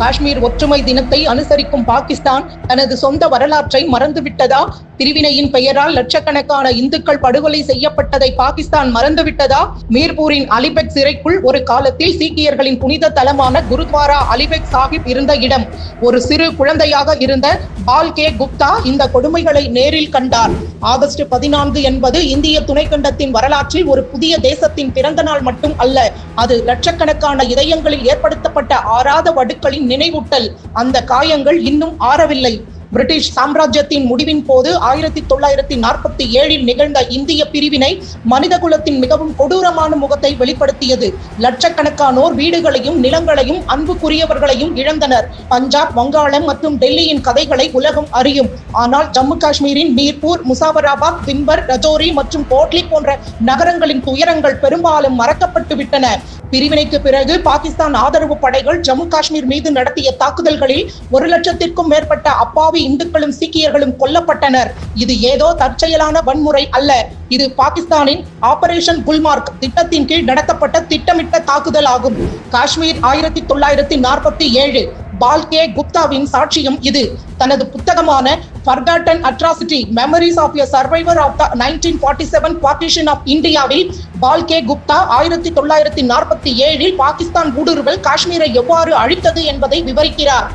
காஷ்மீர் ஒற்றுமை தினத்தை அனுசரிக்கும் பாகிஸ்தான் தனது சொந்த வரலாற்றை மறந்துவிட்டதா? பிரிவினையின் பெயரால் லட்சக்கணக்கான இந்துக்கள் படுகொலை செய்யப்பட்டதை பாகிஸ்தான் மறந்துவிட்டதா? மீர்பூரின் அலிபெக் சிறைக்குள் ஒரு காலத்தில் சீக்கியர்களின் புனித தலமான குருத்வாரா அலிபெக் சாஹிப் இருந்த இடம். ஒரு சிறு குழந்தையாக இருந்த பால் கே குப்தா இந்த கொடுமைகளை நேரில் கண்டார். ஆகஸ்ட் பதினான்கு என்பது இந்திய துணைக்கண்டத்தின் வரலாற்றில் ஒரு புதிய தேசத்தின் பிறந்த நாள் மட்டும் அல்ல அது லட்சக்கணக்கான இதயங்களில் ஏற்படுத்தப்பட்ட ஆறாத வடுக்களின் நினைவூட்டல். அந்த காயங்கள் இன்னும் ஆறவில்லை. பிரிட்டிஷ் சாம்ராஜ்யத்தின் முடிவின் போது ஆயிரத்தி தொள்ளாயிரத்தி நாற்பத்தி ஏழில் நிகழ்ந்த இந்திய பிரிவினை மனிதகுலத்தின் மிகவும் கொடூரமான முகத்தை வெளிப்படுத்தியது. லட்சக்கணக்கானோர் வீடுகளையும் நிலங்களையும் அன்புக்குரியவர்களையும் இழந்தனர். பஞ்சாப் வங்காளம் மற்றும் டெல்லியின் கதைகளை உலகம் அறியும். ஆனால் ஜம்மு காஷ்மீரின் மீர்பூர் முசாபராபாத் திம்பர் ரஜோரி மற்றும் கோட்லி போன்ற நகரங்களின் துயரங்கள் பெரும்பாலும் மறக்கப்பட்டு விட்டன பிரிவினைக்கு பிறகு பாகிஸ்தான் ஆதரவு படைகள் ஜம்மு காஷ்மீர் மீது நடத்திய தாக்குதல்களில் ஒரு லட்சத்திற்கும் மேற்பட்ட அப்பாவி இந்துக்களும் சீக்கியர்களும் கொல்லப்பட்டனர். இது ஏதோ தற்செயலான வன்முறை அல்ல. இது பாகிஸ்தானின் ஆபரேஷன் குல்மார்க் திட்டத்தின் கீழ் நடத்தப்பட்ட திட்டமிட்ட தாக்குதல் ஆகும் காஷ்மீர் ஆயிரத்தி தொள்ளாயிரத்தி நாற்பத்தி ஏழு பால்கே குப்தாவின் சாட்சியம் இது. தனது புத்தகமான forgotten atrocity memories of a survivor of the nineteen forty seven partition of இந்தியாவில் பால்கே குப்தா ஆயிரத்தி தொள்ளாயிரத்தி நாற்பத்தி ஏழில் பாகிஸ்தான் ஊடுருவல் காஷ்மீரை எவ்வாறு அழித்தது என்பதை விவரிக்கிறார்.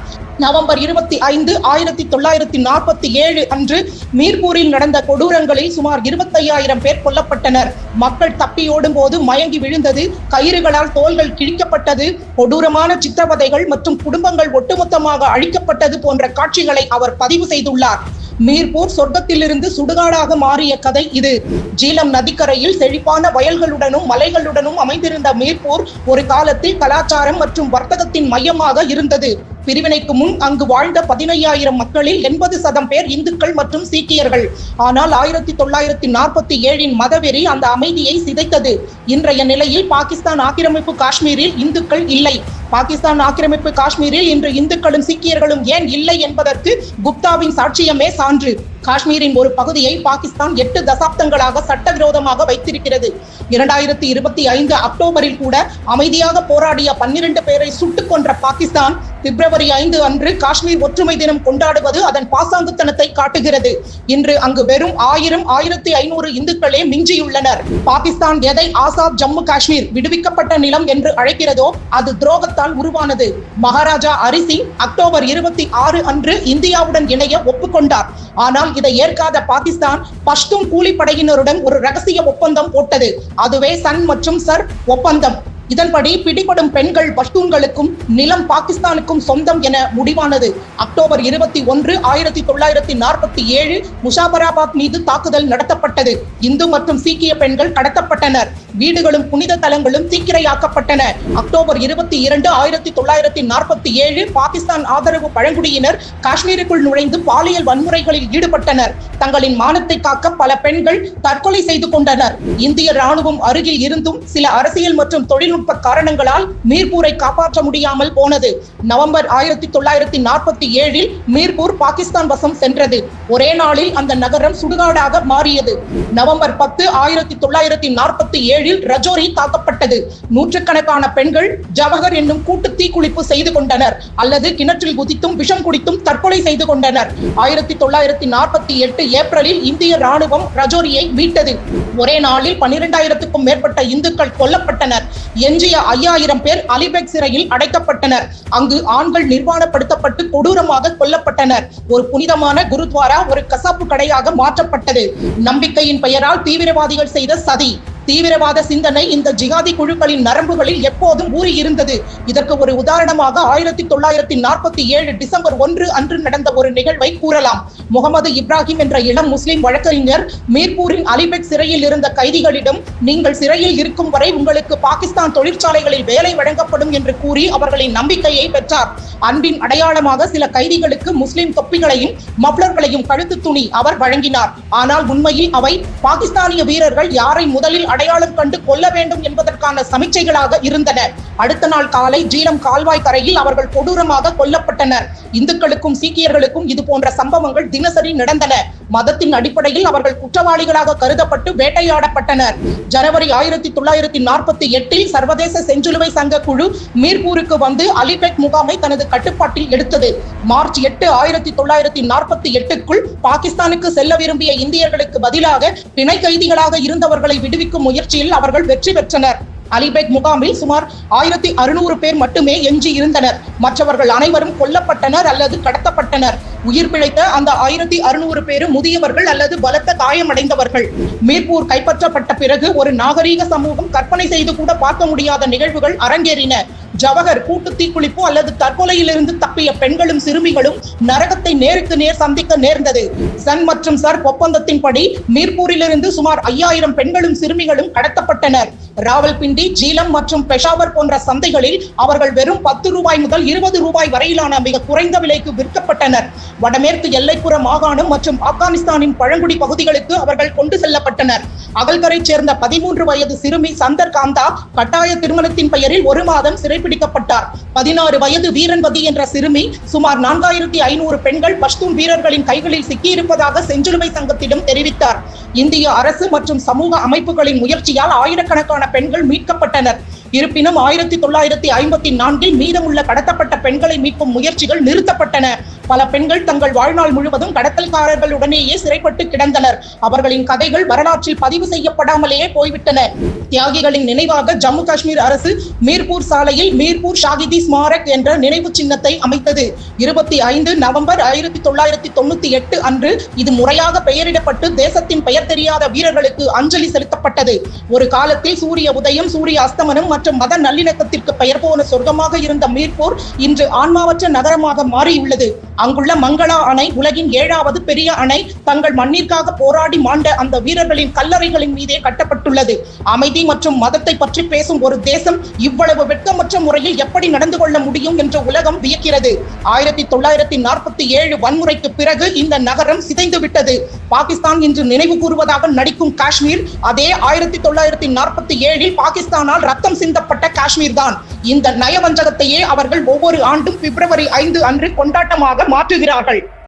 நவம்பர் இருபத்தி ஐந்து ஆயிரத்தி தொள்ளாயிரத்தி நாற்பத்தி ஏழு அன்று மீர்பூரில் நடந்த கொடூரங்களில் சுமார் இருபத்தையாயிரம் பேர் கொல்லப்பட்டனர். மக்கள் தப்பியோடும் போது மயங்கி விழுந்தது. கயிறுகளால் தோள்கள் கிழிக்கப்பட்டது. கொடூரமான சித்திரவதைகள் மற்றும் குடும்பங்கள் ஒட்டுமொத்தமாக அழிக்கப்பட்டது போன்ற காட்சிகளை அவர் பதிவு செய்துள்ளார். மீர்பூர் சொர்க்கத்திலிருந்து சுடுகாடாக மாறிய கதை இது. ஜீலம் நதிக்கரையில் செழிப்பான வயல்களுடனும் மலைகளுடனும் அமைந்திருந்த மீர்பூர் ஒரு காலத்தில் கலாச்சாரம் மற்றும் வர்த்தகத்தின் மையமாக இருந்தது. பிரிவினைக்கு முன் அங்கு வாழ்ந்த பதினையாயிரம் மக்களில் எண்பது சதம் பேர் இந்துக்கள் மற்றும் சீக்கியர்கள். ஆனால் ஆயிரத்தி தொள்ளாயிரத்தி நாற்பத்தி ஏழின் மதவெறி அந்த அமைதியை சிதைத்தது. இன்றைய நிலையில் பாகிஸ்தான் ஆக்கிரமிப்பு காஷ்மீரில் இந்துக்கள் இல்லை. பாகிஸ்தான் ஆக்கிரமிப்பு காஷ்மீரில் இன்று இந்துக்களும் சீக்கியர்களும் ஏன் இல்லை என்பதற்கு குப்தாவின் சாட்சியமே சான்று. காஷ்மீரின் ஒரு பகுதியை பாகிஸ்தான் எட்டு தசாப்தங்களாக சட்டவிரோதமாக வைத்திருக்கிறது. இரண்டாயிரத்தி இருபத்தி ஐந்து அக்டோபரில் கூட அமைதியாக போராடிய பன்னிரண்டு பேரை சுட்டுக் கொன்ற பாகிஸ்தான் பிப்ரவரி ஐந்து அன்று காஷ்மீர் ஒற்றுமை தினம் கொண்டாடுவது அதன் பாசாங்குத்தனத்தை காட்டுகிறது. இன்று அங்கு வெறும் ஆயிரம் ஆயிரத்தி ஐநூறு இந்துக்களே மிஞ்சியுள்ளனர். பாகிஸ்தான் எதை ஆசாத் ஜம்மு காஷ்மீர் விடுவிக்கப்பட்ட நிலம் என்று அழைக்கிறதோ அது துரோகத்தால் உருவானது. மகாராஜா ஹரிசிங் அக்டோபர் இருபத்தி ஆறு அன்று இந்தியாவுடன் இணைய ஒப்புக்கொண்டார். ஆனால் இதை ஏற்காத பாகிஸ்தான் பஷ்தூன் கூலிப்படையினருடன் ஒரு ரகசிய ஒப்பந்தம் போட்டது. அதுவே சன் மற்றும் சர் ஒப்பந்தம். இதன்படி பிடிபடும் பெண்கள் பஷ்தூன்களுக்கும் நிலம் பாகிஸ்தானுக்கும் சொந்தம் என முடிவானது. அக்டோபர் இருபத்தி ஒன்று ஆயிரத்தி தொள்ளாயிரத்தி நாற்பத்தி ஏழு முஷாபராபாத் மீது தாக்குதல் நடத்தப்பட்டது. இந்து மற்றும் சீக்கிய பெண்கள் கடத்தப்பட்டனர். வீடுகளும் புனித தலங்களும் தீக்கிரையாக்கப்பட்டன. அக்டோபர் இருபத்தி இரண்டு ஆயிரத்தி தொள்ளாயிரத்தி நாற்பத்தி ஏழு பாகிஸ்தான் ஆதரவு பழங்குடியினர் காஷ்மீருக்குள் நுழைந்து பாலியல் வன்முறைகளில் ஈடுபட்டனர். தங்களின் மானத்தை காக்க பல பெண்கள் தற்கொலை செய்து கொண்டனர். இந்திய ராணுவம் அருகில் இருந்தும் சில அரசியல் மற்றும் தொழில்நுட்ப காரணங்களால் மீர்பூரை காப்பாற்ற முடியாமல் போனது. நவம்பர் ஆயிரத்தி தொள்ளாயிரத்தி நாற்பத்தி ஏழில் மீர்பூர் பாகிஸ்தான் வசம் சென்றது. ஒரே நாளில் அந்த நகரம் சுடுகாடாக மாறியது. நவம்பர் பத்து ஆயிரத்தி தொள்ளாயிரத்தி நாற்பத்தி ஏழு ஏழில் ரஜோரி தாக்கப்பட்டது. நூற்றுக்கணக்கான பெண்கள் ஜவஹர் என்னும் கூட்டு தீக்குளிப்பு செய்து கொண்டனர். அல்லது கிணற்றில் குதித்தும் விஷம் குடித்தும் தற்கொலை செய்து கொண்டனர். ஆயிரத்தி தொள்ளாயிரத்தி நாற்பத்தி எட்டு ஏப்ரலில் இந்திய ராணுவம் ரஜோரியை மீட்டது. ஒரே நாளில் பன்னிரெண்டாயிரத்துக்கும் மேற்பட்ட இந்துக்கள் கொல்லப்பட்டனர். எஞ்சிய ஐயாயிரம் பேர் அலிபெக் சிறையில் அடைக்கப்பட்டனர். அங்கு ஆண்கள் நிர்வாணப்படுத்தப்பட்டு கொடூரமாக கொல்லப்பட்டனர். ஒரு புனிதமான குருத்வாரா ஒரு கசாப்பு கடையாக மாற்றப்பட்டது. நம்பிக்கையின் பெயரால் தீவிரவாதிகள் செய்த சதி. தீவிரவாத சிந்தனை இந்த ஜிகாதி குழுக்களின் நரம்புகளில் எப்போதும் ஊறி இருந்தது. இதற்கு ஒரு உதாரணமாக ஆயிரத்தி தொள்ளாயிரத்தி நாற்பத்தி ஏழு டிசம்பர் ஒன்று அன்று நடந்த ஒரு நிகழ்வை கூறலாம். முகமது இப்ராஹிம் என்ற இளம் முஸ்லிம் வழக்கறிஞர் மீர்பூரின் அலிபெக் சிறையில் இருந்த கைதிகளிடம் நீங்கள் சிறையில் இருக்கும் வரை உங்களுக்கு பாகிஸ்தான் தொழிற்சாலைகளில் வேலை வழங்கப்படும் என்று கூறி அவர்களின் நம்பிக்கையை பெற்றார். அன்பின் அடையாளமாக சில கைதிகளுக்கு முஸ்லிம் தொப்பிகளையும் மப்ளர்களையும் கழுத்து துணி அவர் வழங்கினார். ஆனால் உண்மையில் அவை பாகிஸ்தானிய வீரர்கள் யாரை முதலில் அடையாளம் கண்டு கொல்ல வேண்டும் என்பதற்கான சமிச்சைகளாக இருந்தன அடுத்த நாள் காலை ஜீரம் கால்வாய் கரையில் அவர்கள் கொடூரமாக கொல்லப்பட்டனர். இந்துக்களுக்கும் சீக்கியர்களுக்கும் இது போன்ற சம்பவங்கள் தினசரி நடந்தன. மதத்தின் அடிப்படையில் அவர்கள் குற்றவாளிகளாக கருதப்பட்டு வேட்டையாடப்பட்டனர். ஜனவரி ஆயிரத்தி தொள்ளாயிரத்தி நாற்பத்தி எட்டில் சர்வதேச செஞ்சிலுவை சங்க குழு மீர்பூருக்கு வந்து அலிபெக் முகாமை தனது கட்டுப்பாட்டில் எடுத்தது. மார்ச் எட்டு ஆயிரத்தி தொள்ளாயிரத்தி நாற்பத்தி எட்டுக்குள் பாகிஸ்தானுக்கு செல்ல விரும்பிய இந்தியர்களுக்கு பதிலாக பிணை கைதிகளாக இருந்தவர்களை விடுவிக்கும் முயற்சியில் அவர்கள் வெற்றி பெற்றனர். அலிபேக் முகாமில் சுமார் ஆயிரத்தி அறுநூறு பேர் மட்டுமே எஞ்சி இருந்தனர். மற்றவர்கள் அனைவரும் கொல்லப்பட்டனர் அல்லது கடத்தப்பட்டனர். உயிர் பிழைத்த அந்த ஆயிரத்தி அறுநூறு பேரும் முதியவர்கள் அல்லது பலத்த காயமடைந்தவர்கள். மீர்பூர் கைப்பற்றப்பட்ட பிறகு ஒரு நாகரீக சமூகம் கற்பனை செய்து கூட பார்க்க முடியாத நிகழ்வுகள் அரங்கேறின. ஜவஹர் கூட்டு தீக்குளிப்பு அல்லது தற்கொலையிலிருந்து தப்பிய பெண்களும் சிறுமிகளும் நரகத்தை நேருக்கு நேர் சந்திக்க நேர்ந்தது. சன் மற்றும் சர் ஒப்பந்தத்தின்படி மீர்பூரிலிருந்து சுமார் ஐயாயிரம் பெண்களும் சிறுமிகளும் கடத்தப்பட்டனர். ராவல்பிண்டி ஜீலம் மற்றும் பெஷாவர் போன்ற சந்தைகளில் அவர்கள் வெறும் பத்து ரூபாய் முதல் இருபது ரூபாய் வரையிலான மிக குறைந்த விலைக்கு விற்கப்பட்டனர். வடமேற்கு எல்லைப்புற மாகாணம் மற்றும் ஆப்கானிஸ்தானின் பழங்குடி பகுதிகளுக்கு அவர்கள் கொண்டு செல்லப்பட்டனர். அகல்கரை சேர்ந்த பதிமூன்று வயது சிறுமி சந்தர் காந்தா கட்டாய திருமணத்தின் பெயரில் ஒரு மாதம் சிறைப்பிடிக்கப்பட்டார். பதினாறு வயது வீரன்பதி என்ற சிறுமி சுமார் நான்காயிரத்தி ஐநூறு பெண்கள் பஷ்தூன் வீரர்களின் கைகளில் சிக்கியிருப்பதாக செஞ்சிலுவை சங்கத்திடம் தெரிவித்தார். இந்திய அரசு மற்றும் சமூக அமைப்புகளின் முயற்சியால் ஆயிரக்கணக்கான ஆயிரக்கணக்கான பெண்கள் மீட்கப்பட்டனர். இருப்பினும் ஆயிரத்தி தொள்ளாயிரத்தி ஐம்பத்தி நான்கில் மீதமுள்ள கடத்தப்பட்ட பெண்களை மீட்கும் முயற்சிகள் நிறுத்தப்பட்டன. பல பெண்கள் தங்கள் வாழ்நாள் முழுவதும் கடத்தல்காரர்களுடனேயே சிறைப்பட்டு கிடந்தனர். அவர்களின் கதைகள் வரலாற்றில் பதிவு செய்யப்படாமலேயே போய்விட்டன. தியாகிகளின் நினைவாக ஜம்மு காஷ்மீர் அரசு மீர்பூர் சாலையில் மீர்பூர் ஷாகிதி ஸ்மாரக் என்ற நினைவு சின்னத்தை அமைத்தது. இருபத்தி ஐந்து நவம்பர் ஆயிரத்தி தொள்ளாயிரத்தி தொண்ணூத்தி எட்டு அன்று இது முறையாக பெயரிடப்பட்டு தேசத்தின் பெயர் தெரியாத வீரர்களுக்கு அஞ்சலி செலுத்தப்பட்டது. ஒரு காலத்தில் சூரிய உதயம் சூரிய அஸ்தமனம் மற்றும் மத நல்லிணக்கத்திற்கு பெயர் போன சொர்க்கமாக இருந்த மீர்பூர் இன்று ஆன்மாவற்ற நகரமாக மாறியுள்ளது. அங்குள்ள மங்களா அணை உலகின் ஏழாவது பெரிய அணை. தங்கள் மண்ணிற்காக போராடி மாண்ட அந்த வீரர்களின் கல்லறைகளின் மீதே கட்டப்பட்டுள்ளது. அமைதி மற்றும் மதத்தை பற்றி பேசும் ஒரு தேசம் இவ்வளவு வெட்கமற்ற முறையில் எப்படி நடந்து கொள்ள முடியும் என்று உலகம் வியக்கிறது. ஆயிரத்தி தொள்ளாயிரத்தி நாற்பத்தி ஏழு வன்முறைக்கு பிறகு இந்த நகரம் சிதைந்து விட்டது. பாகிஸ்தான் இன்று நினைவு கூறுவதாக நடிக்கும் காஷ்மீர் அதே ஆயிரத்தி தொள்ளாயிரத்தி நாற்பத்தி ஏழில் பாகிஸ்தானால் ரத்தம் சிந்தப்பட்ட காஷ்மீர் தான் இந்த நயவஞ்சகத்தையே அவர்கள் ஒவ்வொரு ஆண்டும் பிப்ரவரி ஐந்து அன்று கொண்டாட்டமாக மாற்றுகிறார்கள்.